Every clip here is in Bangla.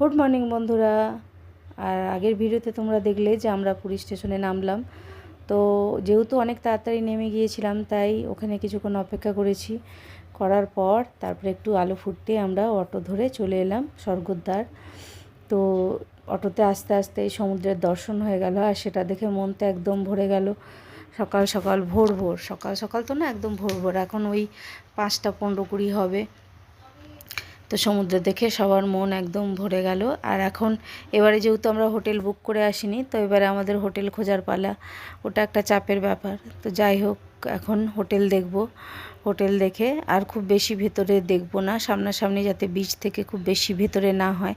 গুড মর্নিং বন্ধুরা। আর আগের ভিডিওতে তোমরা দেখলে যে আমরা পুরী স্টেশনে নামলাম। তো যেহেতু অনেক তাড়াতাড়ি নেমে গিয়েছিলাম, তাই ওখানে কিছুক্ষণ অপেক্ষা করেছি। করার পর তারপরে একটু আলো ফুটতে আমরা অটো ধরে চলে এলাম স্বর্গদ্বার। তো অটোতে আস্তে আস্তে সমুদ্রের দর্শন হয়ে গেল, আর সেটা দেখে মনটা একদম ভরে গেল। সকাল সকাল ভোর ভোর। সকাল সকাল তো না একদম ভোর ভোর। এখন ওই পাঁচটা পনেরো কুড়ি হবে। তো সমুদ্র দেখে সবার মন একদম ভরে গেল। আর এখন এবারে যেহেতু আমরা হোটেল বুক করে আসিনি, তো এবারে আমাদের হোটেল খোঁজার পালা। ওটা একটা চাপের ব্যাপার। তো যাই হোক, এখন হোটেল দেখব। হোটেল দেখে আর খুব বেশি ভেতরে দেখব না। সামনাসামনি যাতে বিচ থেকে খুব বেশি ভেতরে না হয়।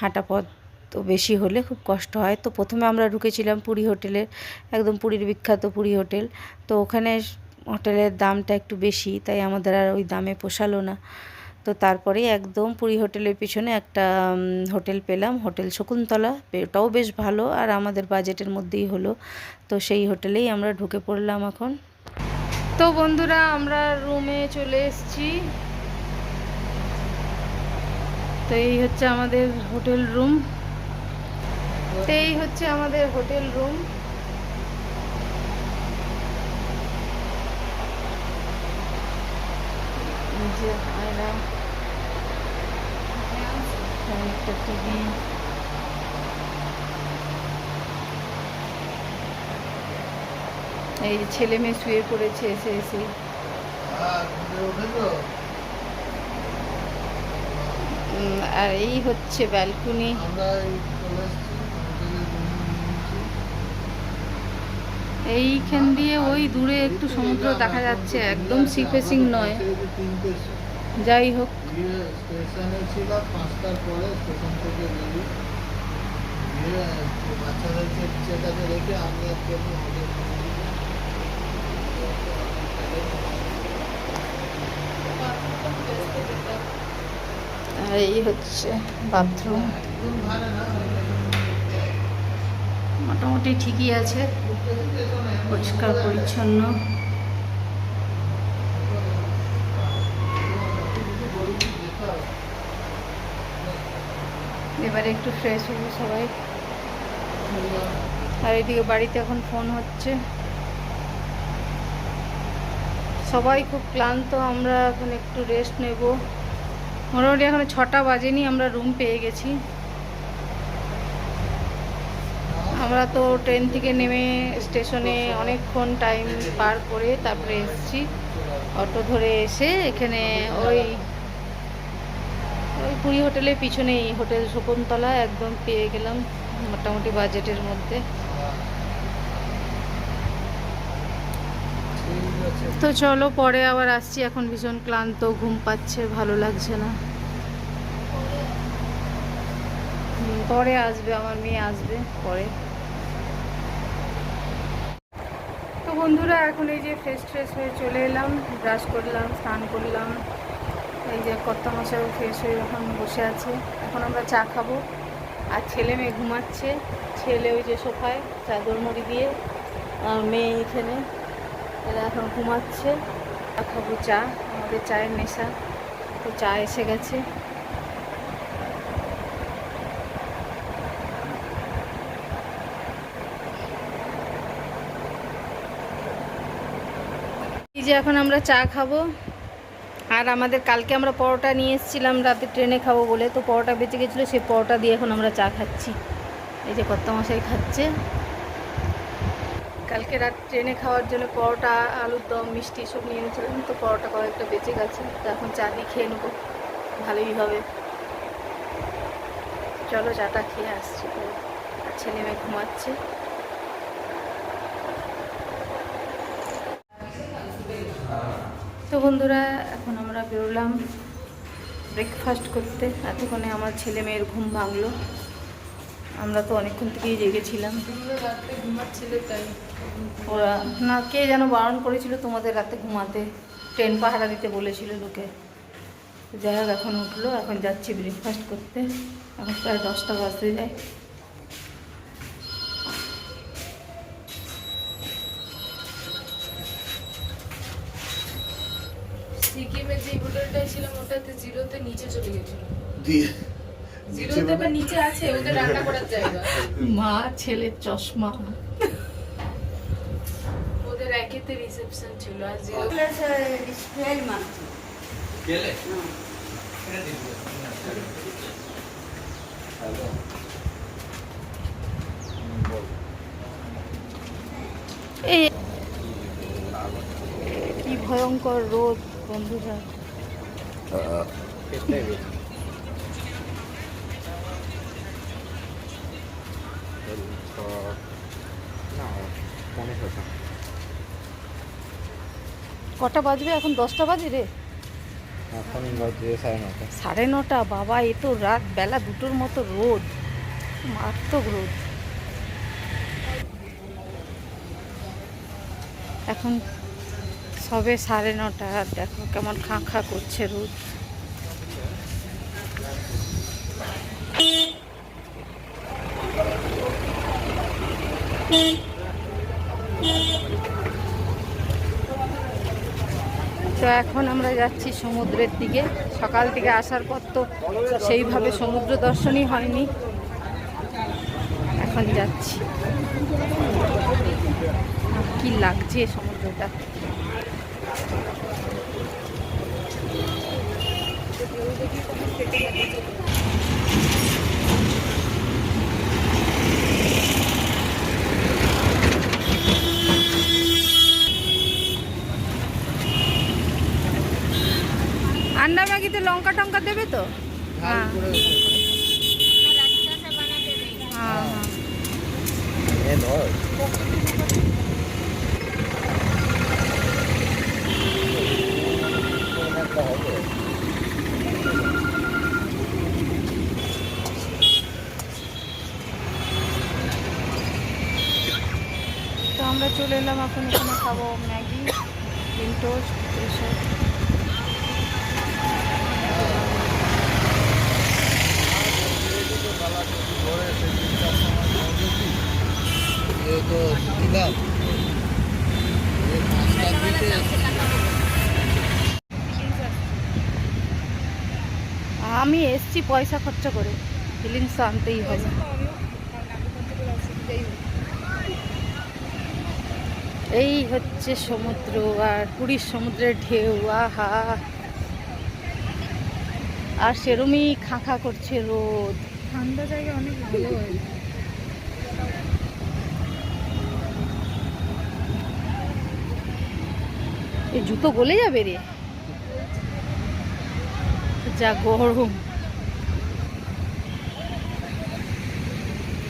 হাঁটা পথ তো বেশি হলে খুব কষ্ট হয়। তো প্রথমে আমরা ঢুকেছিলাম পুরী হোটেলে, একদম পুরীর বিখ্যাত পুরী হোটেল। তো ওখানে হোটেলের দামটা একটু বেশি, তাই আমাদের আর ওই দামে পোষালো না। তো তারপরে একদম পুরী হোটেলের পিছনে একটা হোটেল পেলাম, হোটেল শকুন্তলা। ওটাও বেশ ভালো। আর আমাদের বাজেটের মধ্যেই হলো। তো সেই হোটেলেই আমরা ঢুকে পড়লাম এখন। তো বন্ধুরা, আমরা রুমে চলে এসেছি। তো এই হচ্ছে আমাদের হোটেল রুম। তো এই হচ্ছে আমাদের হোটেল রুম। যে আয়না একটা টিভি এই ছেলে মেয়ে শুয়ে পড়েছে এসে এসে। আর এই হচ্ছে ব্যালকনি এইখান দিয়ে ওই দূরে একটু সমুদ্র দেখা যাচ্ছে একদম সি ফেসিং নয়। যাই হোক। আর এই হচ্ছে বাথরুম মোটামুটি ঠিকই আছে। পরিষ্কার, পরিচ্ছন্ন। এবারে একটু ফ্রেশ হব সবাই। আর এদিকে বাড়িতে এখন ফোন হচ্ছে। সবাই খুব ক্লান্ত, আমরা এখন একটু রেস্ট নেব। মোটামুটি এখন ছটা বাজেনি, আমরা রুম পেয়ে গেছি। আমরা তো ট্রেন থেকে নেমে স্টেশনে অনেকক্ষণ টাইম পার করে তারপরে এসেছি। অটো ধরে এসে এখানে ওই ওই পুরী হোটেলের পিছনেই হোটেল শকুন্তলা একদম পেয়ে গেলাম মোটামুটি বাজেটের মধ্যে। তো চলো পরে আবার আসছি, এখন ভীষণ ক্লান্ত, ঘুম পাচ্ছে, ভালো লাগছে না। পরে আসবে, আমার মেয়ে আসবে পরে তো বন্ধুরা, এখন এই যে ফ্রেশ ফ্রেশ হয়ে চলে এলাম। ব্রাশ করলাম, স্নান করলাম। এই যে কর্তা মশাইও ফ্রেশ হয়ে এখন বসে আছে। এখন আমরা চা খাব। আর ছেলে মেয়ে ঘুমাচ্ছে। ছেলে ওই যে সোফায়, চাদর মুড়ি দিয়ে, আর মেয়ে এখানে। এরা এখন ঘুমাচ্ছে। আর খাব চা। আমাদের চায়ের নেশা। তো চা এসে গেছে। যে এখন আমরা চা খাব। আর আমাদের কালকে আমরা পরোটা নিয়ে এসেছিলাম, রাতে ট্রেনে খাব বলে। তো পরোটা বেঁচে গেছিল, সেই পরোটা দিয়ে এখন আমরা চা খাচ্ছি। এই যে কর্তা মশাই খাচ্ছে। কালকে রাত ট্রেনে খাওয়ার জন্য পরোটা, আলুর দম, মিষ্টি সব নিয়ে এনেছিলাম। তো পরোটা কয়েকটা বেঁচে গেছে। তো এখন চা দিয়ে খেয়ে নেব। ভালোই হবে। চলো চাটা খেয়ে আসছি। তো ছেলে মেয়ে ঘুমাচ্ছে। তো বন্ধুরা, এখন আমরা বেরোলাম ব্রেকফাস্ট করতে। এতক্ষণে আমার ছেলে মেয়ের ঘুম ভাঙলো। আমরা তো অনেকক্ষণ থেকেই জেগেছিলাম। রাত্রে ঘুমাচ্ছিলে তাই ওরা, না, কে যেন বারণ করেছিল তোমাদের রাতে ঘুমাতে। ট্রেন পাহারা দিতে বলেছিল লোকে। যাই হোক, এখন উঠল। এখন যাচ্ছি ব্রেকফাস্ট করতে। এখন প্রায় দশটা বাজতে যায়। সিকিমে যে হোটেলটায় ছিলাম ওটাতে জিরোতে নিচে চলে গেছিল। দিয়ে জিরোতে বা নিচে আছে ওদের রান্না করার জায়গা। মা ছেলের চশমা। ওদের একেতে রিসেপশন ছিল আর জিরো কি ভয়ঙ্কর রোদ। বন্ধুরা। কটা বাজবে? এখন দশটা বাজে রে। এখন সাড়ে নটা সাড়ে নটা। বাবা, এ তো রাত, বেলা দুটোর মতো রোদ। মারাত্মক রোদ। এখন সবে সাড়ে নটা, দেখো কেমন খাঁ খাঁ করছে রোদ। তো এখন আমরা যাচ্ছি সমুদ্রের দিকে। সকাল থেকে আসার পর তো সেইভাবে সমুদ্র দর্শনই হয়নি। এখন যাচ্ছি। কি লাগছে সমুদ্রটা? আন্ডা ম্যাগিতে লঙ্কা টঙ্কা দেবে তো? হ্যাঁ। হ্যাঁ হ্যাঁ এ ধর তো আমরা চলে এলাম এখন এখানে খাব ম্যাগি ডিম টোস্ট এসব। এ তো দিলাম এ পাঁচটার দিকে আমি এসছি পয়সা খরচা করে। ফিলিংস আনতেই হবে। এই হচ্ছে সমুদ্র আর পুরীর সমুদ্রের ঢেউ আহা। আর সেরমই খাঁখা করছে রোদ। ঠান্ডা জায়গা অনেক ভালো এই জুতো গলে যাবে রে। যা গরম।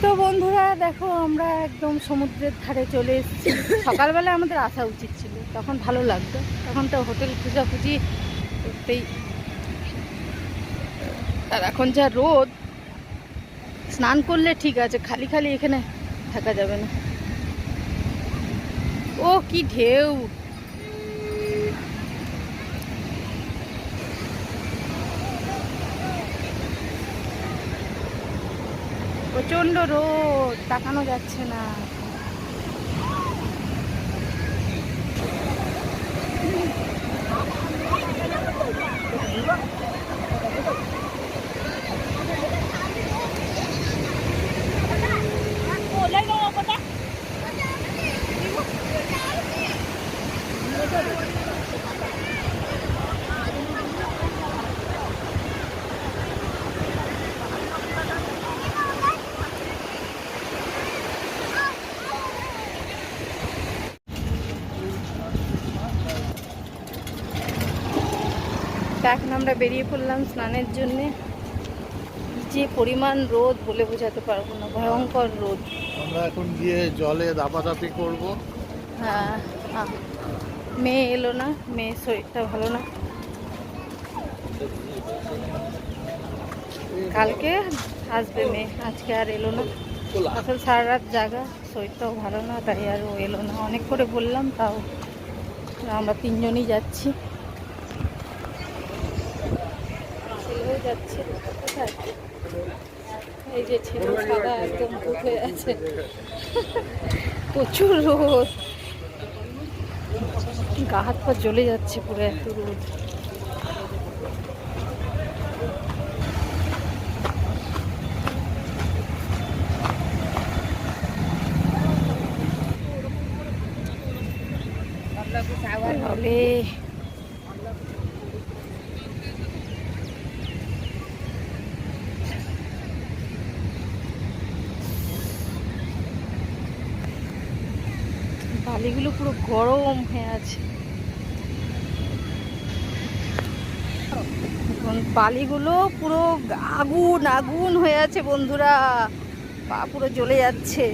তো বন্ধুরা, দেখো, আমরা একদম সমুদ্রের ধারে চলে এসেছি। সকালবেলা আমাদের আসা উচিত ছিল, তখন ভালো লাগতো। তখন তো হোটেল খোঁজাখুঁজি করতেই। আর এখন যা রোদ, স্নান করলে ঠিক আছে, খালি খালি এখানে থাকা যাবে না। ও, কি ঢেউ! প্রচণ্ড রোদ তাকানো যাচ্ছে না। তা এখন আমরা বেরিয়ে পড়লাম স্নানের জন্যে। যে পরিমাণ রোদ বলে বোঝাতে পারব না ভয়ঙ্কর রোদ। আমরা এখন গিয়ে জলে দাপাদাপি করব। হ্যাঁ। মেয়ে এলো না মেয়ের শরীরটা ভালো না। কালকে আসবে মেয়ে আজকে আর এলো না। আসলে সারা রাত জাগা শরীরটাও ভালো না তাই আর ও এলো না। অনেক করে বললাম তাও আমরা তিনজনই যাচ্ছি। যাচ্ছে। এই যে ছেলে সাদা একদম উঠে আছে। প্রচুর রোদ। গা হাত পা জ্বলে যাচ্ছে পুরো এত রোদ। তাহলে বালিগুলো পুরো গরম হয়ে আছে। বালিগুলো পুরো আগুন আগুন হয়ে আছে বন্ধুরা। পা পুরো জ্বলে যাচ্ছে।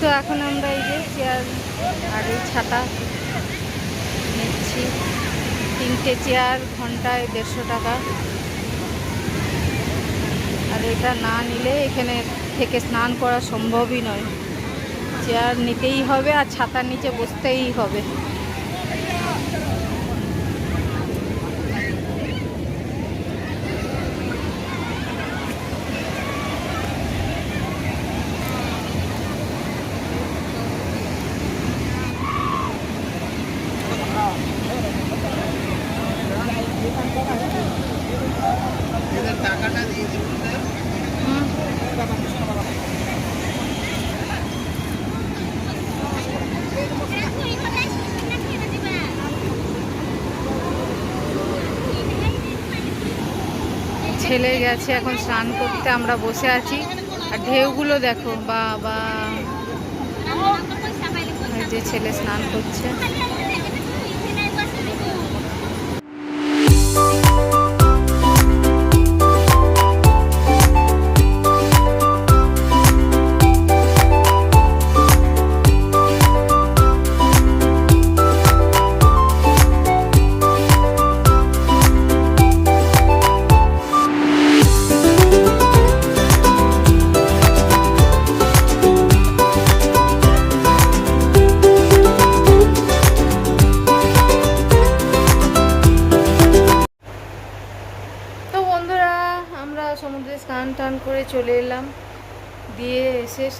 তো এখন আমরা এই যে চেয়ার আর এই ছাতা নিচ্ছি। তিনটে চেয়ার, ঘন্টায় দেড়শো টাকা। আর এটা না নিলে এখানে থেকে স্নান করা সম্ভবই নয়। চেয়ার নিতেই হবে আর ছাতার নিচে বসতেই হবে। ছেলে গেছে, এখন স্নান করতে আমরা বসে আছি। আর ঢেউগুলো দেখো বা বা যে ছেলে স্নান করছে।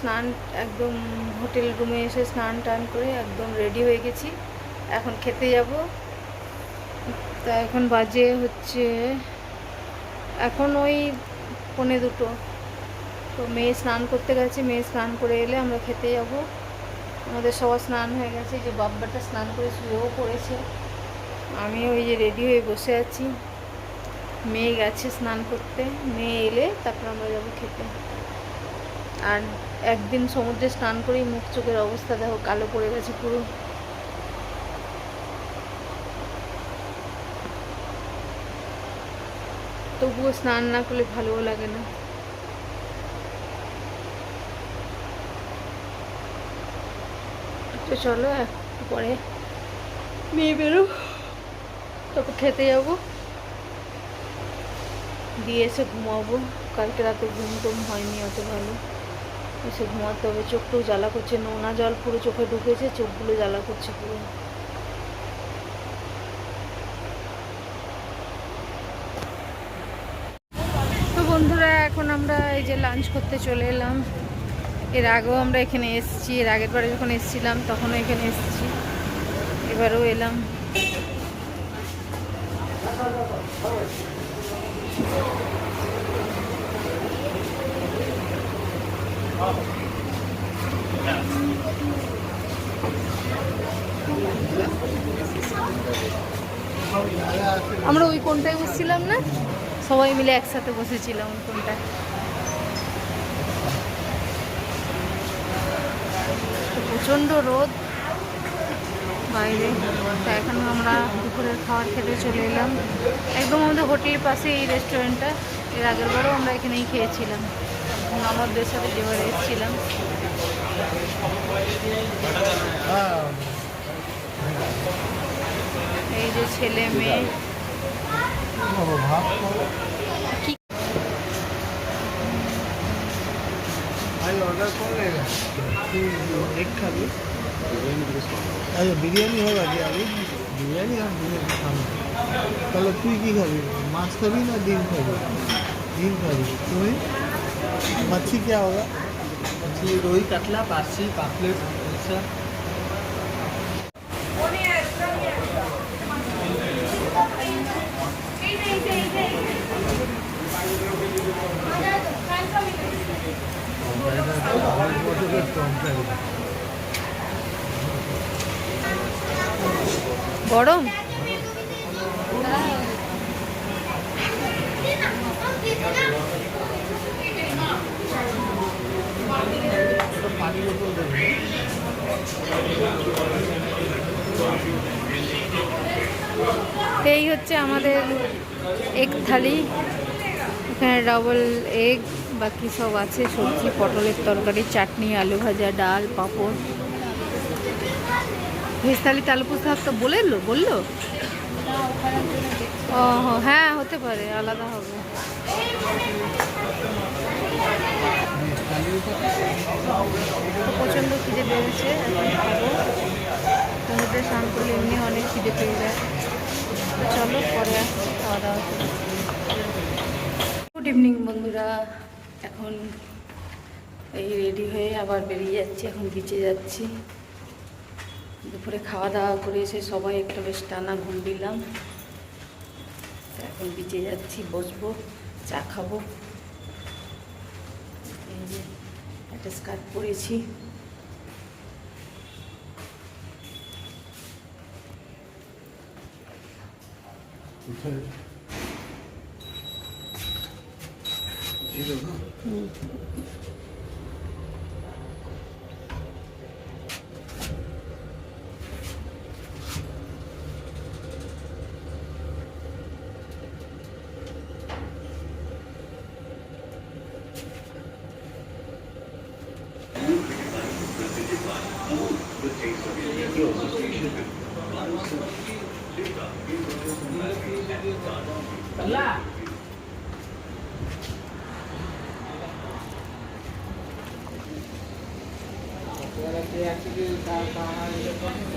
স্নান, একদম হোটেল রুমে এসে স্নান টান করে একদম রেডি হয়ে গেছি। এখন খেতে যাব। তা এখন বাজে হচ্ছে, এখন ওই পৌনে দুটো। তো মেয়ে স্নান করতে গেছে, মেয়ে স্নান করে এলে আমরা খেতে যাব। আমাদের সবার স্নান হয়ে গেছে যে বাব্বাটা স্নান করে শুয়েও পড়েছে। আমি ওই যে রেডি হয়ে বসে আছি। মেয়ে গেছে স্নান করতে, মেয়ে এলে তারপর আমরা যাব খেতে। আর একদিন সমুদ্রে স্নান করেই মুখ চোখের অবস্থা দেখো, কালো পড়ে গেছে পুরো। তবুও স্নান না করলে ভালোও লাগে না। তো চলো পরে মেয়ে বেরো। তারপর খেতে যাব। দিয়ে এসে ঘুমাবো। কালকে রাতে ঘুম টুম হয়নি অত ভালো। এসে ঘুমাতে হবে, চোখটাও জ্বালা করছে, নোনা জল পুরো চোখে ঢুকেছে, চোখগুলো জ্বালা করছে পুরো। তো বন্ধুরা, এখন আমরা এই যে লাঞ্চ করতে চলে এলাম। এর আগেও আমরা এখানে এসেছি, এর আগের বারে যখন এসেছিলাম, তখনও এখানে এসেছি। এবারেও এলাম। আমরা ওই কোনটায় বসছিলাম না? সবাই মিলে একসাথে বসেছিলাম ওই কোনটায়। প্রচণ্ড রোদ। বাইরে। তো এখন আমরা দুপুরের খাবার খেতে চলে এলাম। একদম আমাদের হোটেলের পাশে এই রেস্টুরেন্টটা। এর আগের বারও আমরা এখানেই খেয়েছিলাম। আমাদের সাথে যেবারে এসেছিলাম। এই যে ছেলে মেয়ে। বিরিয়ানি হবে আগে আগে বিরিয়ানি আর বিরিয়ানি খাব তাহলে তুই কি খাবি? মাছ খাবি না ডিম খাবি? ডিম খাবি। তুমি মাছি কে হবে কি রুই কাটলা বাসি পাপলেট উড়িষ্যা। গরম? এই হচ্ছে আমাদের এগ থালি। এখানে ডাবল এগ বাকি সব আছে, সবজি, পটলের তরকারি, চাটনি, আলু ভাজা, ডাল, পাঁপড়। ভেজ থালিতে আলু পোস্ত তো বলে এলো, বলল? ও হ্যাঁ হতে পারে, আলাদা হবে। প্রচণ্ড খিদে পেয়েছে, এখন খাব। স্নান করলে এমনি অনেক খিদে পেয়ে যায়। চলো পরে আসছি, খাওয়া দাওয়া গুড ইভিনিং বন্ধুরা, এখন এই রেডি হয়ে আবার বেরিয়ে যাচ্ছি, এখন বিচে যাচ্ছি। দুপুরে খাওয়া দাওয়া করে এসে সবাই একটা বেশ টানা ঘুম দিলাম। এখন বিচে যাচ্ছি, বসবো, চা খাব এই যে একটা স্কার্ট পরেছি 193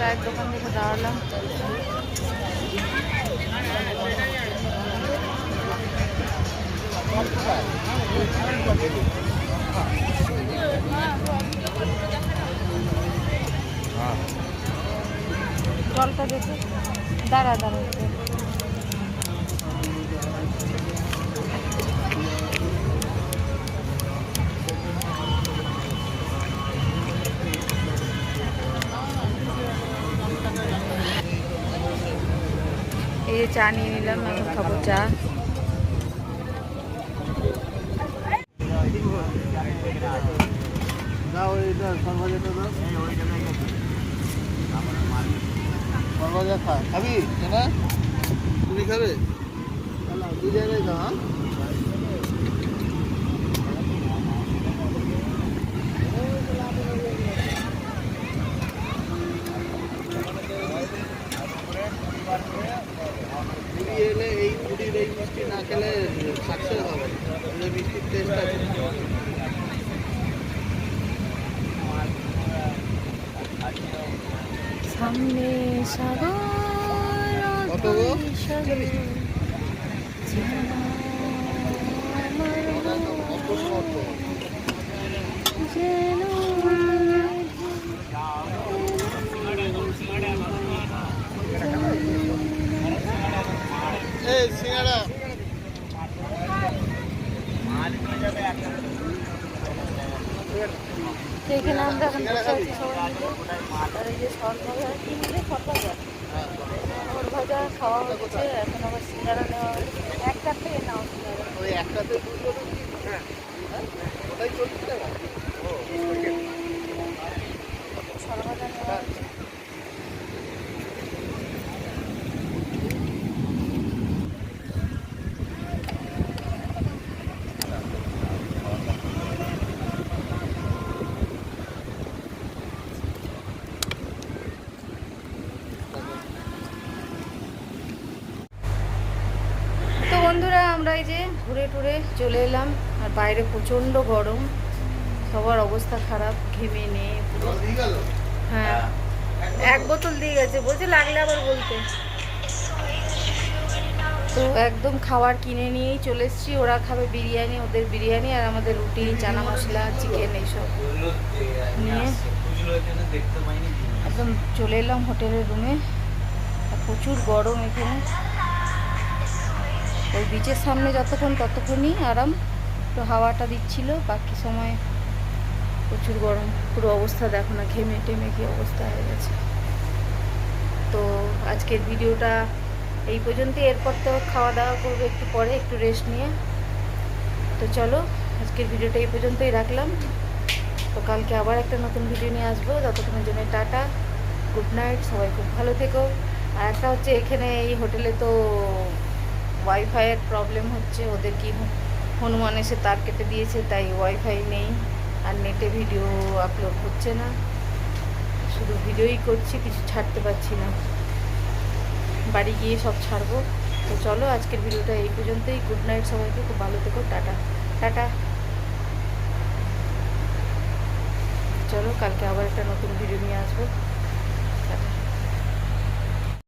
চায়ের দোকান দেখে দাঁড়ালাম। জলটা দেখে দাঁড়া দাঁড়া। চা নিয়ে নিলাম এখন খাব চা। খাবি? তুমি খাবে? দু জায়গায় দাও হ্যাঁ পুরী এলে এই পুরীর এই মিষ্টি না খেলে সাকসেস হবে মিষ্টির টেস্ট আছে সামনে সাগর কত গো? অদূরে সাগর, যেন সিঙ্গাড়া তো এখানে আমরা এখন বসে আছি সবাই আর এই যে সর ভাজা কি মিলে? সর ভাজা। খাওয়া হচ্ছে এখন আবার সিঙ্গারা নেওয়া হচ্ছে। একটা থেকে নাও সিঙ্গারা। ওই একটাতে দুটো হ্যাঁ। টাকা। নেওয়া হচ্ছে তো বন্ধুরা আমরা এই যে ঘুরে টুরে চলে এলাম আর বাইরে প্রচণ্ড গরম। সবার অবস্থা খারাপ ঘেমে দিয়ে গেল? হ্যাঁ। এক বোতল দিয়ে গেছে বলছে লাগলে আবার বলতে। তো একদম খাবার কিনে নিয়েই চলে এসেছি। ওরা খাবে বিরিয়ানি ওদের বিরিয়ানি আর আমাদের রুটি চানা মশলা চিকেন এইসব। নিয়ে একদম চলে এলাম হোটেলের রুমে। প্রচুর গরম এখানে। ওই বিচের সামনে যতক্ষণ ততক্ষণই আরাম তো হাওয়াটা দিচ্ছিল, বাকি সময় প্রচুর গরম। পুরো অবস্থা দেখো না, ঘেমে টেমে কি অবস্থা হয়ে গেছে। তো আজকের ভিডিওটা এই পর্যন্তই। এরপর তো খাওয়া দাওয়া করব একটু পরে, একটু রেস্ট নিয়ে। তো চলো, আজকের ভিডিওটা এই পর্যন্তই রাখলাম। তো কালকে আবার একটা নতুন ভিডিও নিয়ে আসব। ততক্ষণের জন্য টাটা গুড নাইট সবাই খুব ভালো থেকো। আর একটা হচ্ছে এখানে এই হোটেলে তো ওয়াইফাইয়ের প্রবলেম হচ্ছে, ওদের কি হনুমান এসে তার কেটে দিয়েছে, তাই ওয়াইফাই নেই। আর নেটে ভিডিও আপলোড হচ্ছে না। শুধু ভিডিওই করছি, কিছু ছাড়তে পারছি না। বাড়ি গিয়ে সব ছাড়বো। তো চলো, আজকের ভিডিওটা এই পর্যন্তই। গুড নাইট সবাইকে, খুব ভালো থেকো। টাটা। টাটা। চলো, কালকে আবার একটা নতুন ভিডিও নিয়ে আসব।